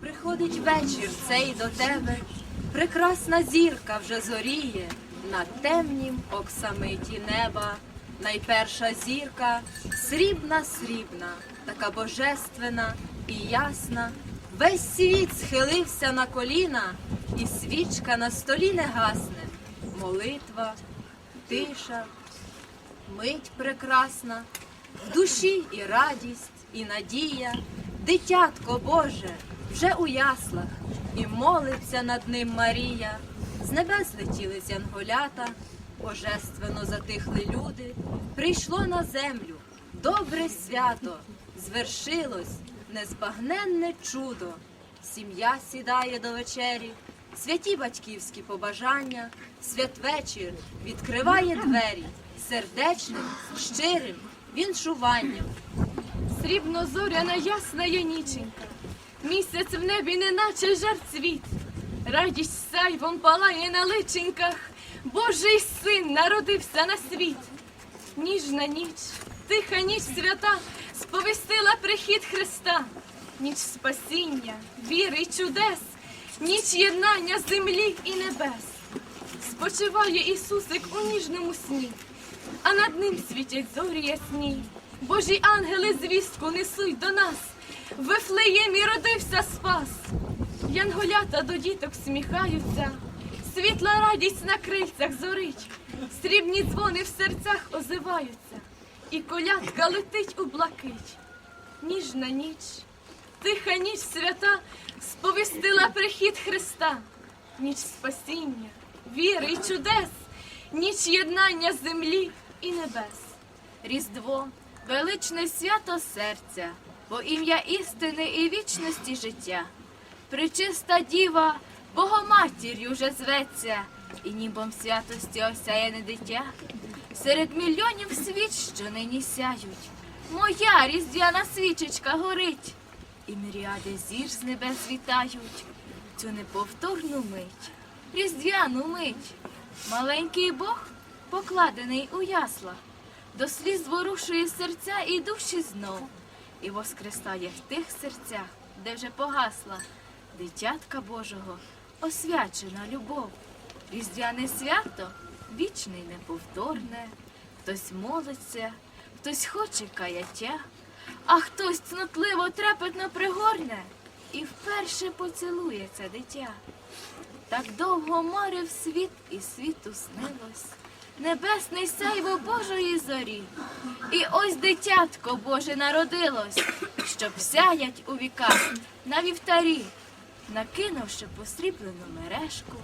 Приходить вечір цей до тебе, прекрасна зірка вже зоріє на темнім оксамиті неба. Найперша зірка срібна, срібна, така божественна і ясна. Весь світ схилився на коліна, і свічка на столі не гасне. Молитва, тиша, мить прекрасна, в душі і радість, і надія, дитятко Боже, вже у яслах, і молиться над ним Марія. З небес летіли янголята, божественно затихли люди, прийшло на землю добре свято, звершилось незбагненне чудо. Сім'я сідає до вечері, святі батьківські побажання, святвечір відкриває двері сердечним, щирим віншуванням. Срібно зоряна ясна є ніченька, місяць в небі, неначе жар цвіт. Радість сайвом палає на личеньках, Божий син народився на світ. Ніжна ніч, тиха ніч свята, сповістила прихід Христа, ніч спасіння, віри й чудес, ніч єднання землі і небес. Спочиває Ісусик у ніжному сні, а над ним світять зорі ясні. Божі ангели звістку несуть до нас. В Вифлеємі родився спас. Янголята до діток сміхаються, світла радість на крильцях зорить, срібні дзвони в серцях озиваються, і колядка летить у блакить. Ніжна ніч, тиха ніч свята сповістила прихід Христа, ніч спасіння, віри й чудес, ніч єднання землі і небес. Різдво, величне свято серця, бо ім'я істини і вічності життя. Пречиста діва, Богоматір'ю вже зветься, і нібом святості осяяне дитя. Серед мільйонів свіч, що нині сяють, моя різдвяна свічечка горить, і міріади зір з небес вітають цю неповторну мить, різдвяну мить. Маленький Бог покладений у яслах, до сліз ворушує серця і душі знов, і воскресає в тих серцях, де вже погасла дитятка Божого, освячена любов. Різдвяне свято вічне й неповторне, хтось молиться, хтось хоче каяття, а хтось цнотливо трепетно пригорне і вперше поцілує це дитя. Так довго марив світ, і світу снилось, небесний сяйво Божої зорі. І ось дитятко Боже народилось, щоб сяять у віках на вівтарі, накинувши посріблену мережку,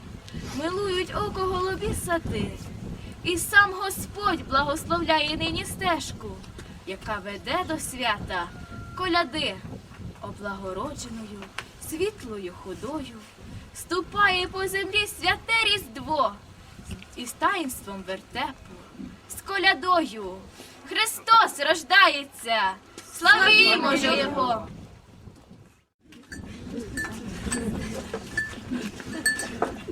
милують око голубі сади. І сам Господь благословляє нині стежку, яка веде до свята коляди, облагородженою, світлою ходою, ступає по землі святе різдво із таїнством вертепу, з колядою. Христос рождається! Славімо ж Його!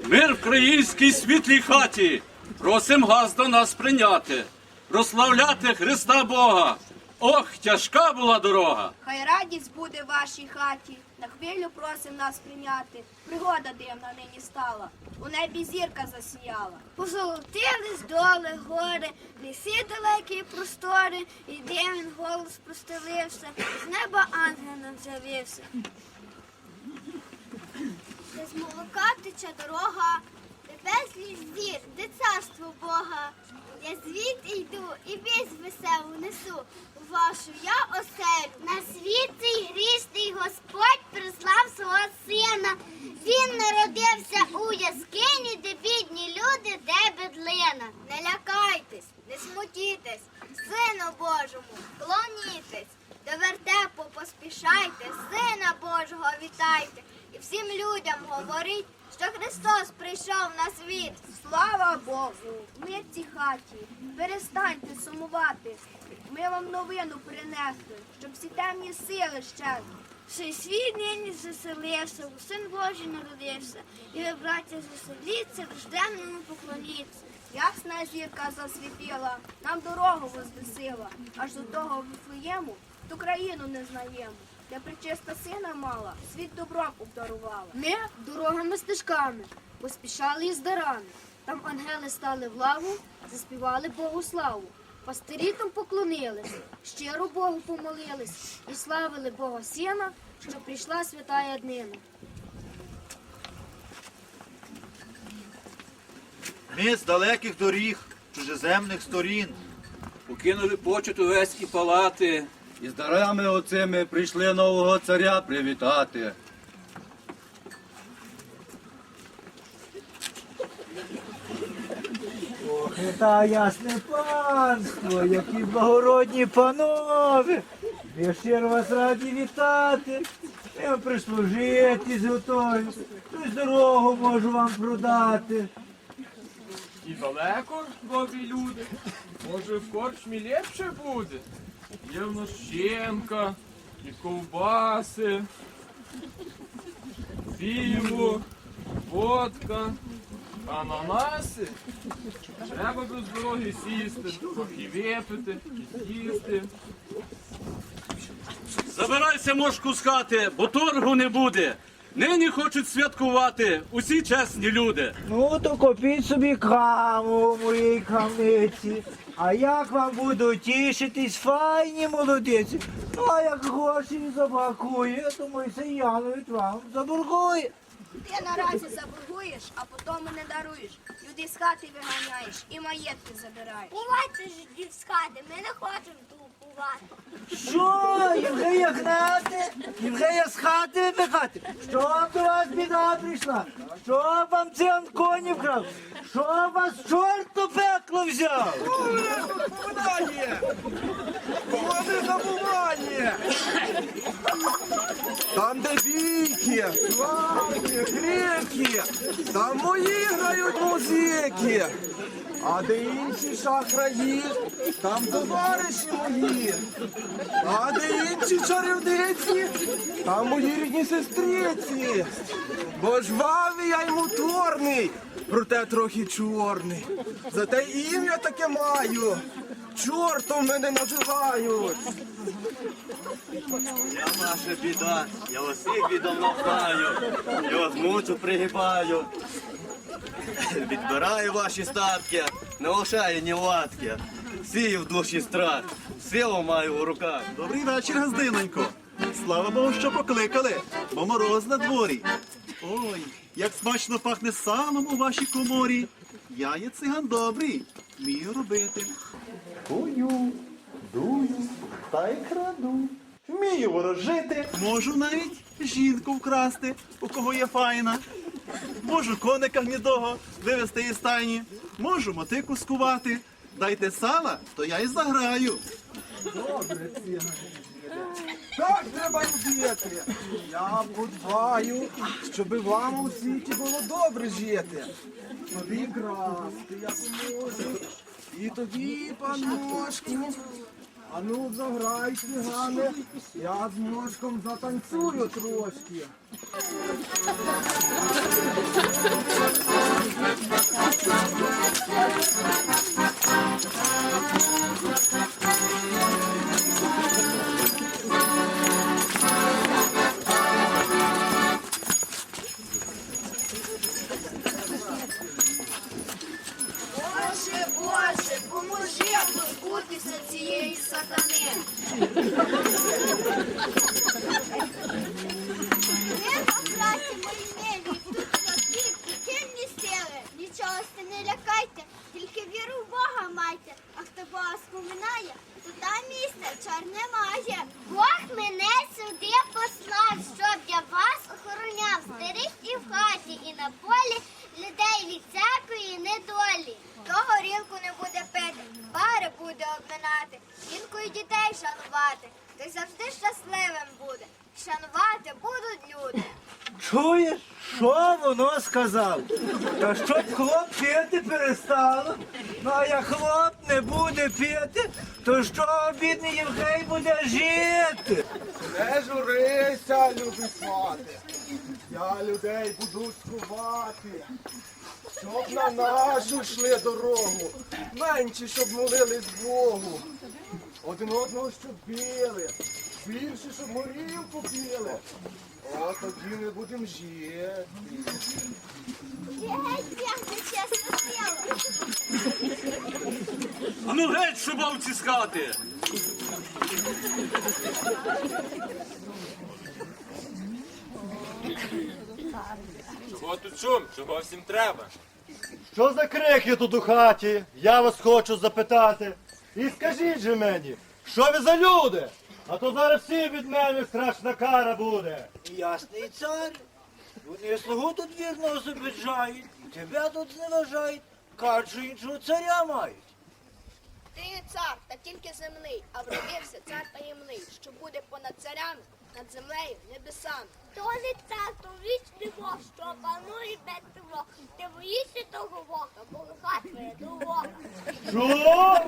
Мир в країнській світлій хаті. Просим газ до нас прийняти, прославляти Христа Бога. Ох, тяжка була дорога. Хай радість буде в вашій хаті, на хвилю просим нас прийняти. Пригода дивна нині стала, у небі зірка засіяла. Позолотились доли, гори, ліси далекі простори, і дивен голос простелився, з неба ангел нам з'явився. Де з молока тече дорога, де безліч зір, де царство Бога. Я звідти йду і вість веселу несу у вашу я оселю. На світ цей грішний Господь прислав свого сина. Він народився у яскині, де бідні люди, де бедлина. Не лякайтесь, не смутітесь, сину Божому, клонітесь. До вертепу поспішайте, сина Божого вітайте. І всім людям говоріть, що Христос прийшов на світ. Слава Богу! Ми в цій хаті. Перестаньте сумувати. Ми вам принесли, щоб всі темні сили щезли. Всей світ нині заселився, у син Божий народився. І ви, браття, заселіться, рожденному поклоніться. Ясна зірка засвітила, нам дорогу возвесила, аж до того Вифлеєму, ту країну не знаємо. де причиста сина мала, світ добром обдарувала. Ми дорогами стежками поспішали із дарами. Там ангели стали в лаву, заспівали Богу славу. Пастирі там поклонились, щиро Богу помолились і славили Бога Сина, що прийшла святая днина. Ми з далеких доріг, чужеземних сторін, Покинули почет увесь і палати. І з дарами оцими прийшли нового царя привітати. Ох, і та ясне панство, які благородні панове. Ми щиро вас раді вітати. Ми вам прислужити зготові. Тож дорогу можу вам продати. І далеко, добрі люди. Може, в корчмі ліпше буде. Є в нас щемка, і ковбаси, пиво, водка, ананаси. Треба без дороги сісти, трохи випити, і з'їсти. Забирайся мошку з хати, бо торгу не буде. Нині хочуть святкувати усі чесні люди. Ну, то купіть собі каву в моїй крамниці. А як вам буду тішитись, файні молодиці. Ну, а як гроші не забракує, то мій Янович вам заборгує. Ти наразі заборгуєш, а потім не даруєш. Людей з хати виганяєш і маєтки забираєш. Бувайте ж дід з хати, ми не хочемо тупувати. Що, Євгея гнати? Євгея з хати вибігати? Що до вас біда прийшла? Що вам цей коні вкрав? Що вас чорт до пекло взяв? Вони забування! Там, де бійки, славки, крики, там мої грають музики. А де інші шахраї, там товариші мої. А де інші чарівниці, там мої рідні сестриці. Бо жвавий я й моторний, проте трохи чорний. Зате ім'я таке маю. Чортом мене називають. я ваша біда, я вас всіх відомно знаю, я вас мучу пригибаю. Відбираю ваші статки, не лишаю ні латки. Сію в душі страх, силу маю в руках. Добрий вечір, газдинонько. Слава Богу, що покликали, бо мороз на дворі. Ой, як смачно пахне салом у вашій коморі. Я є циган добрий, вмію робити. Кую, дую та й краду. Вмію ворожити. Можу навіть жінку вкрасти, у кого є файна. Можу коника гнідого вивезти із стайні. Можу мотику скувати. Дайте сала, то я й заграю. Добре, цигане. Так треба робити. Я подбаю, щоби вам у світі було добре жити. Тобі красти я поможу. І тоді, паночку. А ну заграй, цигане, я з мошком затанцюю трошки. Буде обминати, жінку і дітей шанувати, той завжди щасливим буде. Шанувати будуть люди. Чуєш, що воно сказав? Та щоб хлоп пити перестало. Ну а як хлоп не буде пити, то що бідний Євгей буде жити? Не журися, любі свати. Я людей буду скувати. Щоб на нашу йшли дорогу. Менше, щоб молились Богу. Один одного щоб били, більше, щоб горілку пили. О, тоді ми будемо жити. А ну геть, шубовці з хати! Чого тут шум? Чого всім треба? Що за крики тут у хаті? Я вас хочу запитати. І скажіть же мені, що ви за люди? А то зараз всі від мене страшна кара буде. Ясний цар. Вони слугу тут вірно забіжають, тебе тут зневажають. Кажуть, що іншого царя мають. Ти є цар, та тільки земний, а вродився цар таємний, що буде понад царями, над землею, небесами. То не цар, то вічний Бог, що панує без того. Ти боїшся того Бога, бо лиха твоя дорога. Що?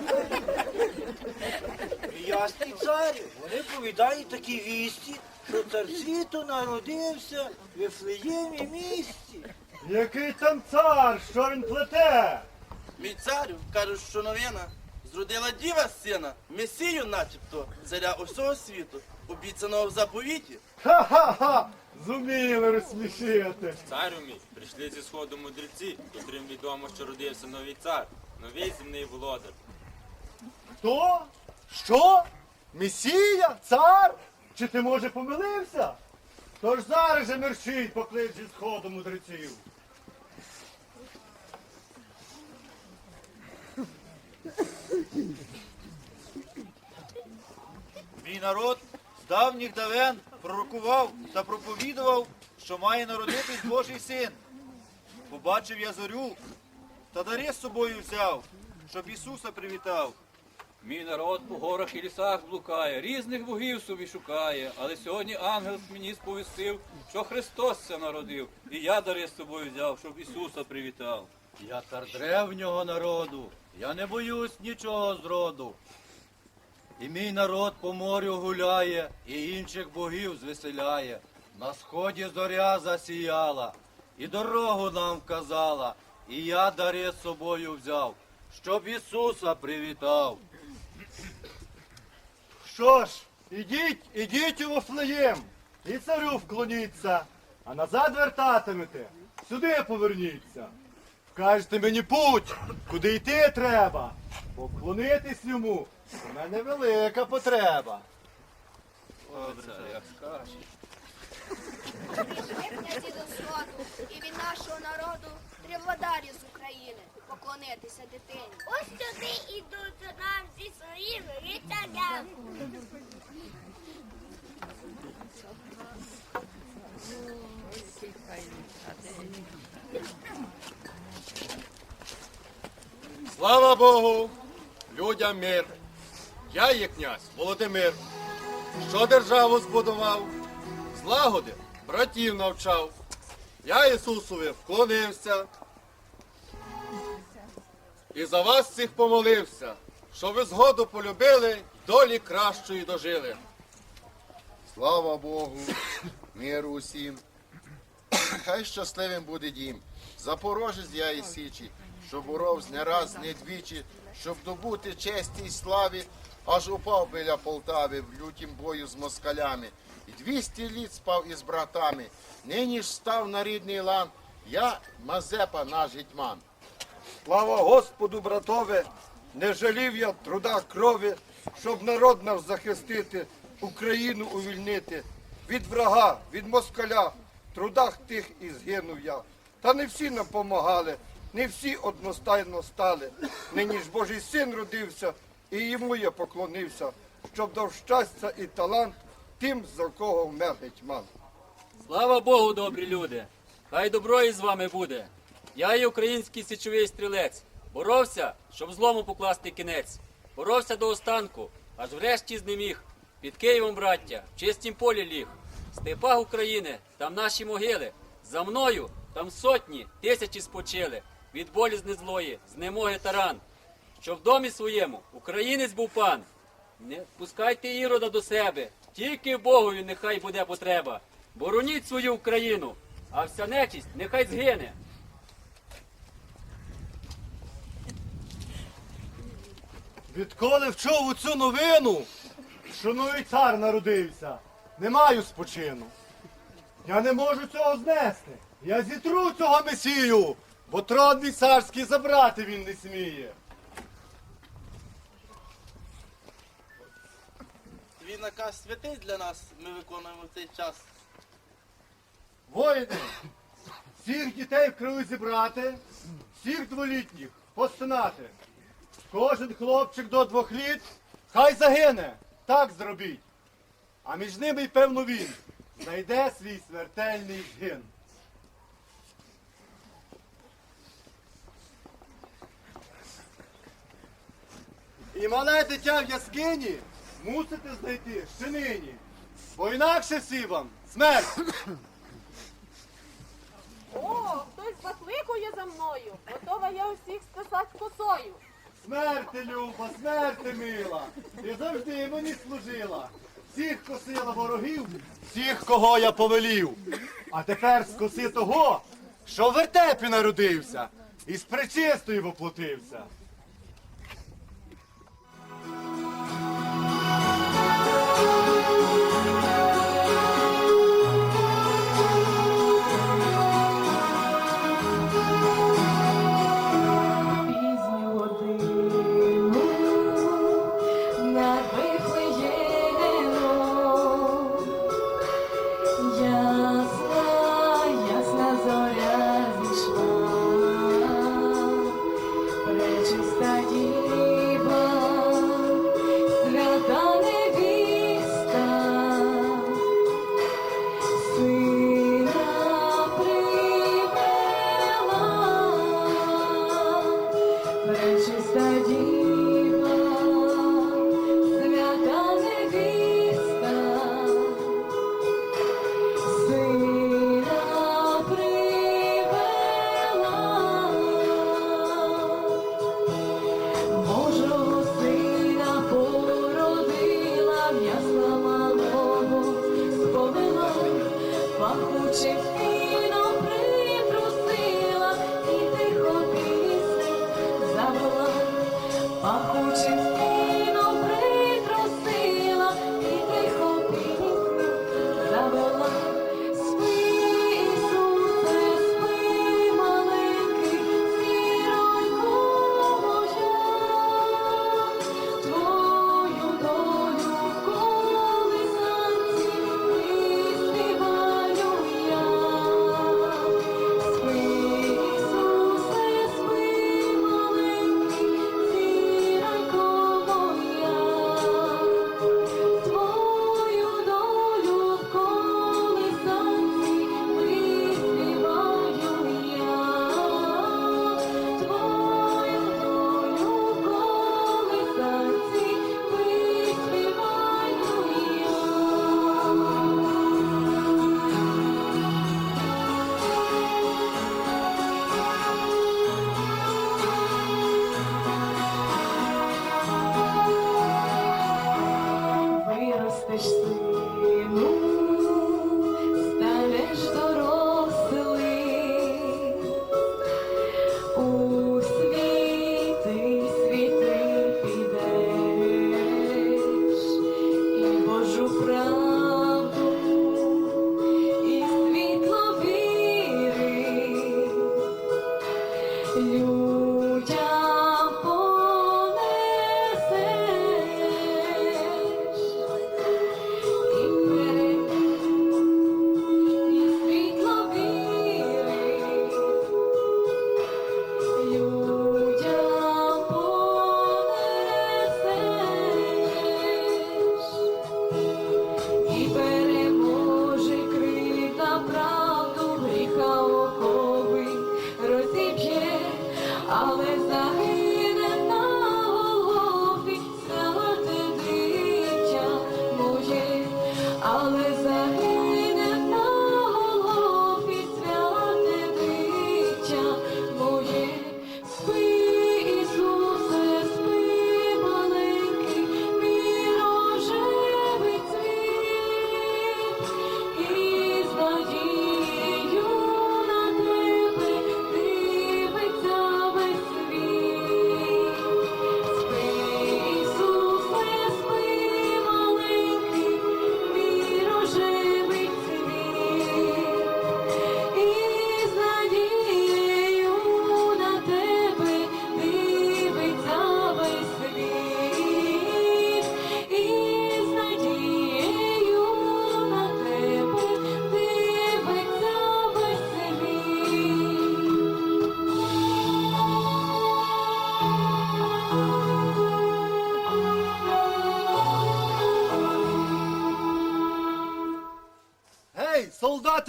Ясний царю, вони повідають такі вісті, що цар світу народився в Вифлеємі місті. Який там цар? Що він плете? Мій царю, кажуть, що новина. Зродила діва сина, месію начебто, царя усього світу, обіцяного в заповіті. Ха-ха-ха! Зуміли розсмішити. Царю мій, прийшли зі сходу мудреці, котрим відомо, що родився новий цар, новий земний володар. Хто? Що? Месія? Цар? Чи ти може помилився? Тож зараз же мерщить поклич зі сходу мудреців. Мій народ з давніх давен пророкував та проповідував, що має народитись Божий син. Побачив я зорю та дари з собою взяв, щоб Ісуса привітав. Мій народ по горах і лісах блукає, різних богів собі шукає, але сьогодні ангел мені сповістив, що Христос це народив, і я дари з собою взяв, щоб Ісуса привітав. Я цар древнього народу, я не боюсь нічого зроду. І мій народ по морю гуляє, і інших богів звеселяє. На сході зоря засіяла, і дорогу нам вказала, і я дари з собою взяв, щоб Ісуса привітав. Що ж, ідіть, ідіть у Вифлеєм, і царю вклоніться, а назад вертатимете, сюди поверніться. Вкажете мені путь, куди йти треба. Поклонитись йому. У мене велика потреба. Ми князі до сходу, і від нашого народу три владарі з України поклонитися дитині. Ось сюди ідуть нам зі своїми вітаннями. Слава Богу! Людям мир! Я є князь Володимир, що державу збудував, злагоди братів навчав. Я Ісусові вклонився і за вас всіх помолився, щоб ви згоду полюбили, долі кращої дожили. Слава Богу, миру усім. Хай щасливим буде дім. Запорожець я і січі, що боровсь не раз, не двічі, щоб добути честі й славі, аж упав біля Полтави в лютім бою з москалями. І двісті літ спав із братами. Нині ж став на рідний лан. Я Мазепа, наш гетьман. Слава Господу, братове, не жалів я труда крові, щоб народ наш захистити, Україну увільнити. Від врага, від москаля, в трудах тих і згинув я. Та не всі нам помагали, не всі одностайно стали. Нині ж Божий син родився, і йому я поклонився, щоб дав щастя і талант тим, за кого вмер гетьман. Слава Богу, добрі люди! Хай добро із вами буде. Я є український січовий стрілець. Боровся, щоб злому покласти кінець. Боровся до останку, аж врешті знеміг. Під Києвом, браття, в чистім полі ліг. Степах України, там наші могили. За мною там сотні, тисячі спочили. Від болі знезлої, знемоги таран. Що в домі своєму українець був пан. Не пускайте ірода до себе, тільки Богові нехай буде потреба. Бороніть свою Україну, а вся нечисть нехай згине. Відколи вчув цю новину, що новий цар народився. Не маю спочину. Я не можу цього знести. Я зітру цього месію, бо трон царський забрати він не сміє. Твій наказ святий для нас, ми виконуємо в цей час. Воїни, всіх дітей в криві зібрати, всіх дволітніх постинати. Кожен хлопчик до двох літ хай загине, так зробіть. А між ними й певно він знайде свій смертельний згин. І мале дитя в яскині мусите знайти ще нині, бо інакше всі вам смерть. О, хтось закликує за мною. Готова я усіх списати косою. Смерти, Люба, смерти мила, ти завжди мені служила. Всіх косила ворогів, всіх, кого я повелів. А тепер скоси того, що в вертепі народився і з пречистою воплотився.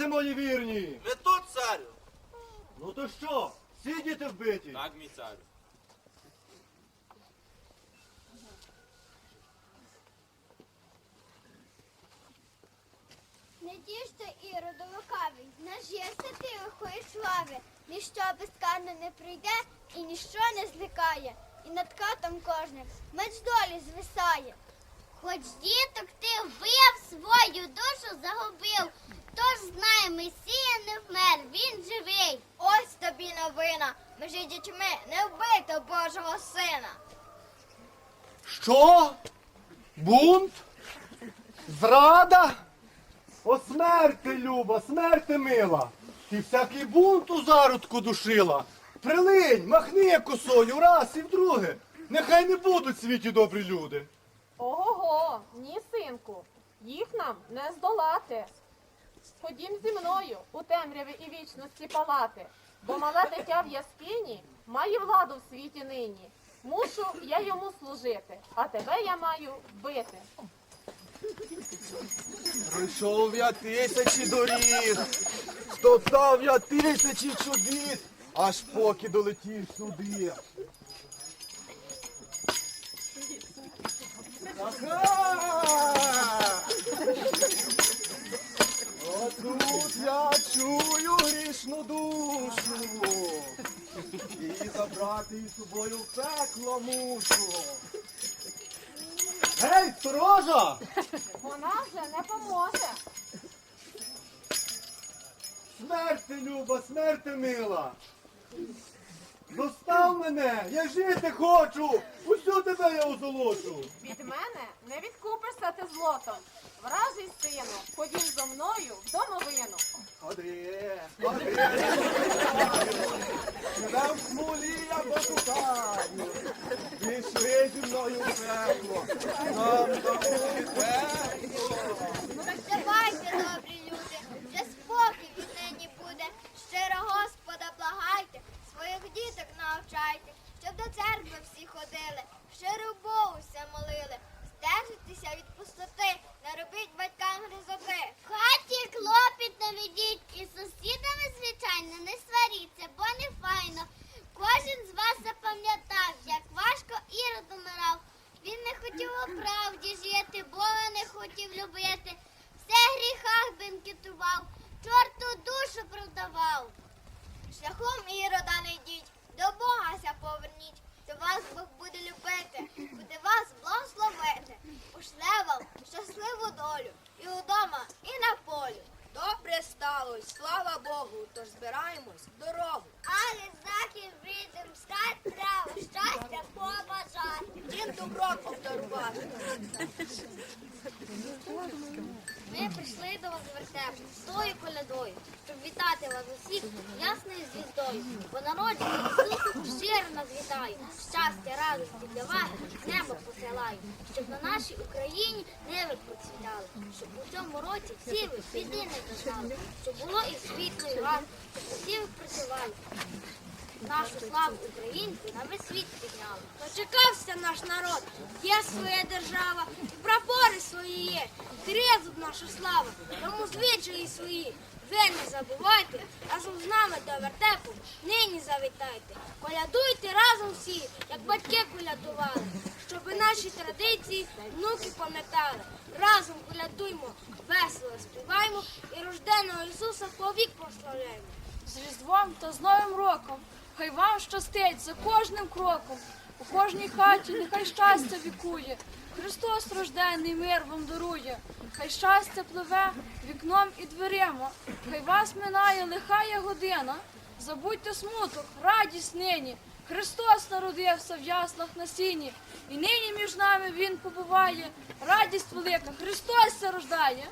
Солдати мої вірні! Ви тут, царю? Ну то що? Всі діти вбиті? Так, мій царю. Не тіште іроду лукавий, нажився ти лихої слави, ніщо безкарно не прийде і ніщо не злякає, і над катом кожним меч долі звисає. Хоч діток ти вбив, свою душу загубив, тож знай, Месія не вмер, він живий. Ось тобі новина, між дітьми не вбито Божого сина. Що? Бунт? Зрада? О смерти, Люба, смерти мила. Ти всякий бунт у зародку душила. Прилинь, махни косою раз і вдруге. Нехай не будуть в світі добрі люди. Ого-го, ні, синку, їх нам не здолати. Ходім зі мною у темряві і вічності палати, бо мале дитя в яскині має владу в світі нині. Мушу я йому служити, а тебе я маю вбити. Пройшов я тисячі доріг, стоптав я тисячі чудіс, аж поки долетів сюди. Ага! Отут я чую грішну душу, і забрати із собою в пекло мушу. Гей, сторожа! Вона вже не поможе. Смерти, Люба, смерти мила. Достав мене, я жити хочу. Усю тебе я озолочу. Від мене не відкупишся ти злотом. Вражий сину, ходім зо мною в домовину. Ходи, ходи. В смолі я пошукаю. Пішли зі мною в пекло. Нам добуде тепло. Прощавайте, добрі люди, вже спокій віднині буде. Щиро Господа благайте, своїх діток навчайте, щоб до церкви всі ходили, щиро Богу ся молили. Стежитеся від пустоти, не робіть батькам гризоти. В хаті клопіт наведіть, і з сусідами, звичайно, не сваріться, бо не файно. Кожен з вас запам'ятав, як важко Ірод умирав. Він не хотів у правді жити, Бога не хотів любити. Все гріхах бенкетував, чорту душу продавав. Шляхом Ірода не йдіть, до Бога ся поверніть, то вас Бог буде любити, буде вас благословити. Ушле вам щасливу долю і удома, і на полі. Добре сталося, слава Богу, тож збираємось в дорогу. Але захід вийдем, скать треба щастя побажати. Дім добро обдарувати. Ми прийшли до вас в вертепу з тою колядою, щоб вітати вас усіх ясною звіздою. По народі Ісус щиро нас вітаю. Щастя, радості для вас небо посилаю, щоб на нашій Україні неви процвітали, щоб у цьому році всі ви біди не зазнали, щоб було і світло, і вам, щоб всі ви працювали. Нашу славу українцю на весь світ підняли. Дочекався наш народ, є своя держава, і прапори свої є, трезуб наша слава, тому звичаї свої. Ви не забувайте, разом з нами до вертепу нині завітайте. Колядуйте разом всі, як батьки колядували, щоби наші традиції внуки пам'ятали. Разом колядуймо, весело співаємо і рожденого Ісуса повік прославляємо. З Різдвом та з Новим роком. Хай вам щастить за кожним кроком. У кожній хаті нехай щастя вікує. Христос рождений мир вам дарує. Хай щастя пливе вікном і дверима. Хай вас минає лихая година. Забудьте смуток, радість нині. Христос народився в яслах на сіні. І нині між нами Він побуває. Радість велика, Христос се рождає.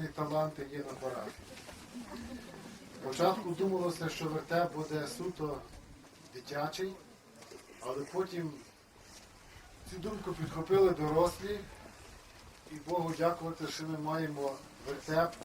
Прекрасні таланти є на парафії. Спочатку думалося, що вертеп буде суто дитячий, але потім цю думку підхопили дорослі, і Богу дякувати, що ми маємо вертеп